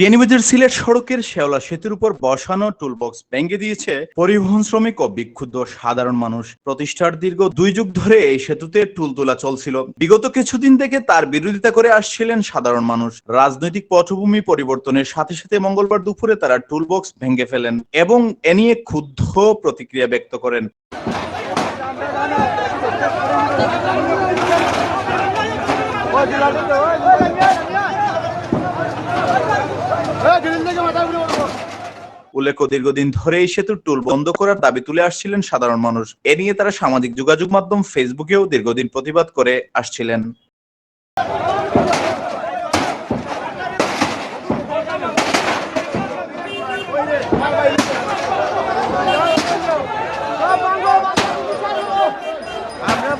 বিয়ানীবাজার সিলেট সড়কের শেওলা সেতুর উপর বসানো টুলবক্স ভেঙে দিয়েছে পরিবহন শ্রমিক ও বিক্ষুব্ধ সাধারণ মানুষ প্রতিষ্ঠার দীর্ঘ দুই যুগ ধরে এই সেতুতে টুল তোলা চলছিল বিগত কিছুদিন থেকে তার বিরোধিতা করে আসছিলেন সাধারণ মানুষ রাজনৈতিক পটভূমি পরিবর্তনের সাথে সাথে মঙ্গলবার দুপুরে তারা টুলবক্স ভেঙে ফেলেন এবং এ নিয়ে ক্ষুব্ধ প্রতিক্রিয়া ব্যক্ত করেন উল্লেখ্য, দীর্ঘদিন ধরে এই সেতুর টুল বন্ধ করার দাবি তুলে আসছিলেন সাধারণ মানুষ। এ নিয়ে তারা সামাজিক যোগাযোগ মাধ্যম ফেসবুকেও দীর্ঘদিন প্রতিবাদ করে আসছিলেন। আমরা